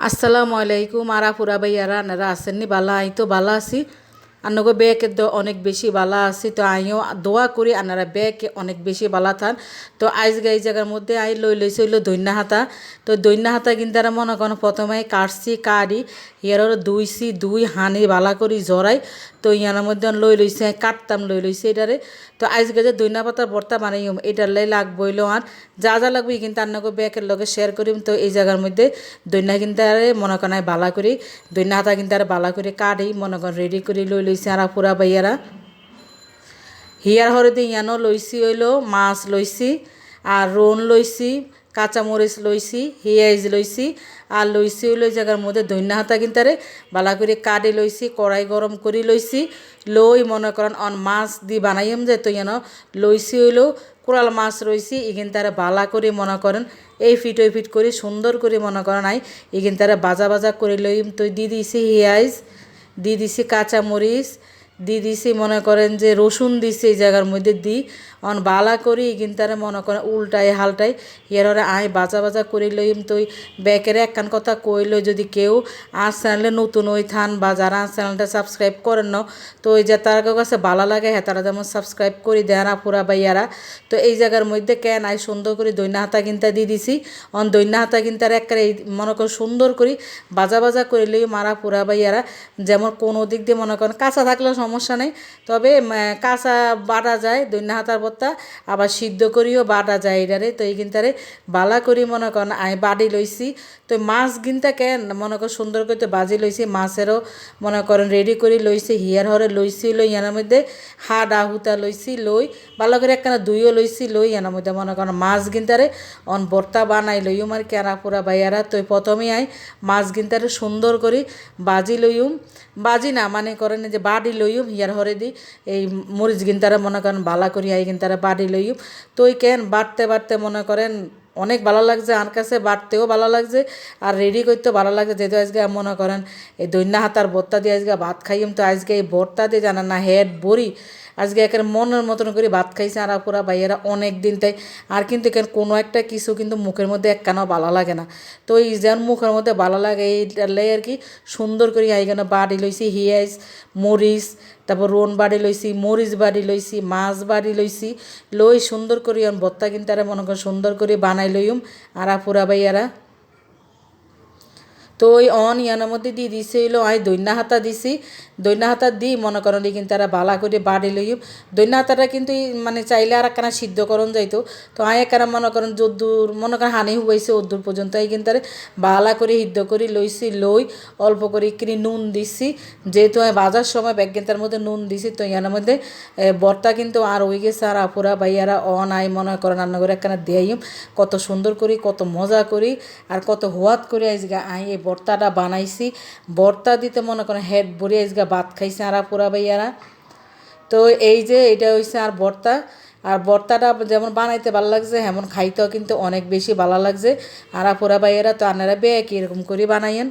আসসালামু আলাইকুম আরা পুরা ভাইয়ারা আসেননি বালা আই তো বালা আছি। আনগো ব্যাগ অনেক বেশি বালা আছে, তো আইও দোয়া করি আনারা ব্যাগ অনেক বেশি বালা থান। তো আইজ এই জায়গার মধ্যে আই লই লইছে হইল দৈন্যা হাতা। তো দৈন্যা হাতা কিন্তু মনে করেন প্রথমে কাটছি, কাড়ি ইয়ার দুইছি, দুই হানি বালা করি জড়াই। তো ইয়ার মধ্যে লই লইছে, কাটতাম লই লইছে এটারে। তো আজকে যে দৈনা পাতার ভর্তা বানাইম, এটার লাই লাগবইলো আর যা যা লাগবে কিন্তু আন্নাকে ব্যাগের লগে শেয়ার করিম। তো এই জায়গার মধ্যে দৈনা কিন্তু মনে করেন বালা করি দৈনা হাতা কিন্তু বালা করে কাটি মনে করেন রেডি করে লই লইছে আর পুরা বাইয়ারা। হিয়ার হরদি ইয়ানো লইছি হইল, মাছ লইছি, আর রোন লইছি, কাঁচামরিচ লইছি, হিয়াইজ লইছি, আর লইছি হইল জায়গার মধ্যে দৈন্য হাতা কিনতারে, বালা করে কাটি লইছি, কড়াই গরম করে লইছি, লই মনে করেন অন মাছ দি বানাইম যে তো যেন লইছি হইল কোরাল মাছ রইছি ইগিন তারা বালা করে মনে করেন, এই ফিট ওই ফিট করে সুন্দর করে মনে করেন আই ইগিন তারা বাজা বাজা করে লইম, তো দি দিছি হিয়াইজ। দি দিছি কাঁচামরিচ দি দিছি মনে করেন যে রসুন দিছি এই জায়গার মধ্যে দিই অন বালা করি কিন্তু মনে করেন উল্টাই হালটাই ইয়ারে আয়, বাজা বাজা করি লইম তো ব্যাকের একখান কথা কই কইল যদি কেউ আর চ্যানেলে নতুন ওই থান বা যারা আর চ্যানেলটা সাবস্ক্রাইব করেন না, তো ওই যে তার কাছে ভালো লাগে হ্যাঁ তারা যেমন সাবস্ক্রাইব করি দেয় না পুরা বাইয়ারা তো এই জায়গার মধ্যে কেন আই সুন্দর করে দৈন্য হাতা কিনতে দিয়ে দিছি। অন দৈন্য হাতা কিনতে একবারে এই মনে করেন সুন্দর করি, বাজা বাজা করে লই মারা পুরা বাইয়ারা যেমন কোনো দিক দিয়ে মনে করেন কাঁচা থাকলেও সমস্যা নেই, তবে কাঁচা বাটা যায়, দৈন্য হাতার ভর্তা আবার সিদ্ধ করিও, বাটা যায় এটারে তো এই কিনতারে বালা করি মনে করেন আমি বাড়ি লইছি। তো মাছ গিনতা কেন মনে কর সুন্দর করে তো বাজি লইছি, মাছেরও মনে করেন রেডি করে লইছি, হিয়ার হরে লইছি লই ইয়ার মধ্যে হাড আহুতা লইছি লই ভালো করে একখানা দুইও লইছি লই ইয়ার মধ্যে মনে করেন মাছ গিনতারে অন ভর্তা বানাই লইও আর কেরা পুরা বাইয়ারা। তো প্রথমেই আই মাছ গিনতারে সুন্দর করে বাজি লইম বাজি না মানে করেন যে বাড়ি লইম হিয়ার হরে দি, এই মরিচ গিনতারা মনে করেন বালা করি আই গিনতারা বাড়ি লই তো ওই কেন বাড়তে বাড়তে মনে করেন অনেক ভালো লাগছে আর কাছে, বাড়তেও ভালো লাগছে আর রেডি করতেও ভালো লাগছে। যেহেতু আজকে মনে করেন এই দৈন্য হাতার বর্তা দিয়ে আজকে ভাত খাইম, তো আজকে এই বর্তা দিয়ে জানা না, হেড বড়ি আজকে একের মনের মতন করে ভাত খাইছে আর পুরা ভাইয়েরা অনেক দিন তাই। আর কিন্তু এখানে কোনো একটা কিছু কিন্তু মুখের মধ্যে একখানাও ভালো লাগে না। তো এই যেন মুখের মধ্যে ভালো লাগে এই আর কি সুন্দর করে এইখানে বাড়ি লইছি, হিয়াইস, মরিচ, তারপর রোন বাড়ি লইছি, মরিচ বাড়ি লইছি, মাছ বাড়ি লইছি, লই সুন্দর করি ভত্তা কিন্তু আর মনে করেন সুন্দর করে বানাই লইম। আর পুরা বাইয়ারা তো ওই অন ইয়ানোর মধ্যে দিয়ে দিছে হইল আই দৈন্য হাতা দিছি। দৈন্য হাতা দিই মনে করেন কিন্তু তারা বালা করে বাড়ি লইম দৈন্য হাতাটা কিন্তু মানে চাইলে আর একখানা সিদ্ধ করন যাইতো। তো আয় একখানা মনে করেন যদ্দূর মনে করেন হানি হুবাইছে অদ্দূর পর্যন্ত এই কিন্তু বালা করে সিদ্ধ করে লইছি লই অল্প করে কিনে নুন দিছি। যেহেতু আমি বাজার সময় ব্যাগেন্তার মধ্যে নুন দিছি, তো ইয়ানোর মধ্যে বর্তা কিন্তু আর ওই গেছে আর আপুরা ভাইয়ারা অন আই মনে করেন রান্না করে একখানা দেয়াইম কত সুন্দর করি কত মজা করি আর কত হোয়াত করি আজকে আই এই ভর্তাটা বানাইছি। ভর্তা দিতে মনে করেন হেড ভরে আজকে ভাত খাইছে আর পুরা ভাইয়ারা। তো এই যে এটা হয়েছে আর ভর্তা আর ভর্তাটা যেমন বানাইতে ভালো লাগছে এমন খাইতেও কিন্তু অনেক বেশি ভালো লাগছে। আর পুরা ভাইয়েরা তো আনারা বেয়ে এরকম করে বানাইয়েন।